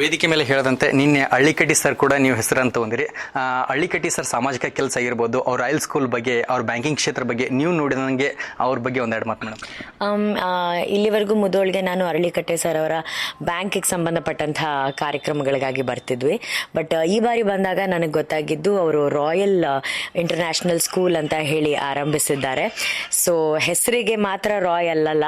ವೇದಿಕೆ ಮೇಲೆ ಹೇಳದಂತೆ ನಿನ್ನೆ ಹಳ್ಳಿಕಟ್ಟಿ ಸರ್ ಕೂಡ ನೀವು ಹೆಸರಂತ ಹೊಂದಿರಿ. ಹಳ್ಳಿಕಟ್ಟಿ ಸರ್ ಸಾಮಾಜಿಕ ಕೆಲಸ ಇರ್ಬೋದು ಅವ್ರ ರಾಯಲ್ ಸ್ಕೂಲ್ ಬಗ್ಗೆ, ಅವ್ರ ಬ್ಯಾಂಕಿಂಗ್ ಕ್ಷೇತ್ರ ಬಗ್ಗೆ ನೀವು ನೋಡಿದಂಗೆ ಅವ್ರ ಬಗ್ಗೆ ಒಂದೆರಡು ಮಾತು ಮೇಡಮ್ ಇಲ್ಲಿವರೆಗೂ ಮುದೋಳ್ಗೆ ನಾನು ಅರಳಿಕಟ್ಟೆ ಸರ್ ಅವರ ಬ್ಯಾಂಕಿಗೆ ಸಂಬಂಧಪಟ್ಟಂತಹ ಕಾರ್ಯಕ್ರಮಗಳಿಗಾಗಿ ಬರ್ತಿದ್ವಿ. ಬಟ್ ಈ ಬಾರಿ ಬಂದಾಗ ನನಗೆ ಗೊತ್ತಾಗಿದ್ದು ಅವರು ರಾಯಲ್ ಇಂಟರ್ನ್ಯಾಷನಲ್ ಸ್ಕೂಲ್ ಅಂತ ಹೇಳಿ ಆರಂಭಿಸಿದ್ದಾರೆ. ಸೊ ಹೆಸರಿಗೆ ಮಾತ್ರ ರಾಯಲ್ ಅಲ್ಲ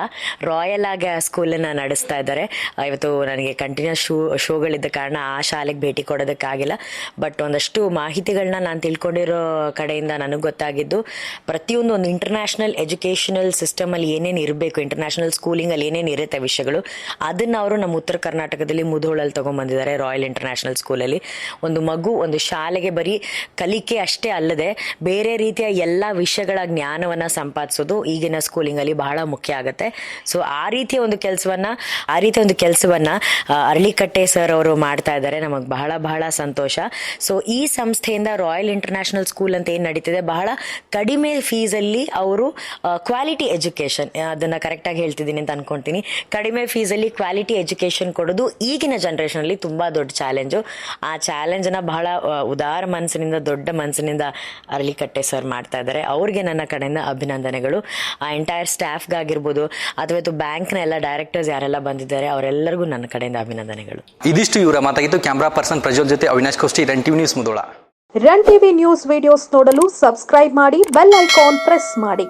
ರಾಯಲ್ ಆಗಿ ಆ ಸ್ಕೂಲನ್ನು ನಡೆಸ್ತಾ ಇದ್ದಾರೆ. ಇವತ್ತು ನನಗೆ ಕಂಟಿನ್ಯೂಸ್ ಶೋ ಶೋಗಳಿದ್ದ ಕಾರಣ ಆ ಶಾಲೆಗೆ ಭೇಟಿ ಕೊಡೋದಕ್ಕಾಗಿಲ್ಲ. ಬಟ್ ಒಂದಷ್ಟು ಮಾಹಿತಿಗಳನ್ನ ನಾನು ತಿಳ್ಕೊಂಡಿರೋ ಕಡೆಯಿಂದ ನನಗೆ ಗೊತ್ತಾಗಿದ್ದು ಪ್ರತಿಯೊಂದು ಒಂದು ಇಂಟರ್ನ್ಯಾಷನಲ್ ಎಜುಕೇಷನಲ್ ಸಿಸ್ಟಮಲ್ಲಿ ಏನೇನು ಇರಬೇಕು ಇಂಟರ್ನ್ಯಾಷನಲ್ ಸ್ಕೂಲಿಂಗಲ್ಲಿ ಏನೇನು ಇರುತ್ತೆ ವಿಷಯಗಳು ಅದನ್ನು ಅವರು ನಮ್ಮ ಉತ್ತರ ಕರ್ನಾಟಕದಲ್ಲಿ ಮುಧೋಳಲ್ಲಿ ತೊಗೊಂಬಂದಿದ್ದಾರೆ ರಾಯಲ್ ಇಂಟರ್ನ್ಯಾಷನಲ್ ಸ್ಕೂಲಲ್ಲಿ ಒಂದು ಮಗು ಒಂದು ಶಾಲೆಗೆ ಬರೀ ಕಲಿಕೆ ಅಷ್ಟೇ ಅಲ್ಲದೆ ಬೇರೆ ರೀತಿಯ ಎಲ್ಲ ವಿಷಯಗಳ ಜ್ಞಾನವನ್ನು ಸಂಪಾದಿಸೋದು ಈಗಿನ ಸ್ಕೂಲಿಂಗಲ್ಲಿ ಬಹಳ ಮುಖ್ಯ ಆಗುತ್ತೆ. ಸೊ ಆ ರೀತಿಯ ಒಂದು ಕೆಲಸವನ್ನು ಆ ರೀತಿಯ ಒಂದು ಕೆಲಸವನ್ನು ಆ, ಅರಳಿಕಟ್ಟೆ ಸರ್ ಅವರು ಮಾಡ್ತಾ ಇದ್ದಾರೆ. ನಮಗೆ ಬಹಳ ಬಹಳ ಸಂತೋಷ. ಸೊ ಈ ಸಂಸ್ಥೆಯಿಂದ ರಾಯಲ್ ಇಂಟರ್ನ್ಯಾಷನಲ್ ಸ್ಕೂಲ್ ಅಂತ ಏನು ನಡೀತಿದೆ? ಬಹಳ ಕಡಿಮೆ ಫೀಸಲ್ಲಿ ಅವರು ಕ್ವಾಲಿಟಿ ಎಜುಕೇಶನ್ ಅದನ್ನ ಕರೆಕ್ಟಾಗಿ ಹೇಳ್ತಿದ್ದೀನಿ ಅಂತ ಅನ್ಕೊಂತೀನಿ. ಕಡಿಮೆ ಫೀಸಲ್ಲಿ ಕ್ವಾಲಿಟಿ ಎಜುಕೇಶನ್ ಕೊಡೋದು ಈಗಿನ ಜನ್ರೇಷನಲ್ಲಿ ತುಂಬಾ ದೊಡ್ಡ ಚಾಲೆಂಜು ಆ ಚಾಲೆಂಜನ್ನು ಬಹಳ ಉದಾರ ಮನಸ್ಸಿನಿಂದ, ದೊಡ್ಡ ಮನಸ್ಸಿನಿಂದ ಅರಳಿಕಟ್ಟೆ ಸರ್ ಮಾಡ್ತಾ ಇದ್ದಾರೆ. ಅವ್ರಿಗೆ ನನ್ನ ಕಡೆಯಿಂದ ಅಭಿನಂದನೆಗಳು. ಆ ಎಂಟೈರ್ ಸ್ಟಾಫ್ಗಾಗಿರ್ಬೋದು ಅಥವಾ ಇವತ್ತು ಬ್ಯಾಂಕ್ನ ಎಲ್ಲ ಡೈರೆಕ್ಟರ್ಸ್ ಯಾರೆಲ್ಲ ಬಂದಿದ್ದಾರೆ, ಅವರೆಲ್ಲರಿಗೂ ನನ್ನ ಕಡೆಯಿಂದ ಅಭಿನಂದನೆಗಳು. ಇದಿಷ್ಟು ಇವರ ಮಾತಾಗಿತ್ತು ಕ್ಯಾಮ್ರಾ ಪರ್ಸನ್ ಪ್ರಜ್ವಲ್ ಜೊತೆ Avinash Koshti run TV news Mudhol. Run TV news videos ನೋಡಲು ಸಬ್ಸ್ಕ್ರೈಬ್ ಮಾಡಿ, ಬೆಲ್ ಐಕಾನ್ ಪ್ರೆಸ್ ಮಾಡಿ.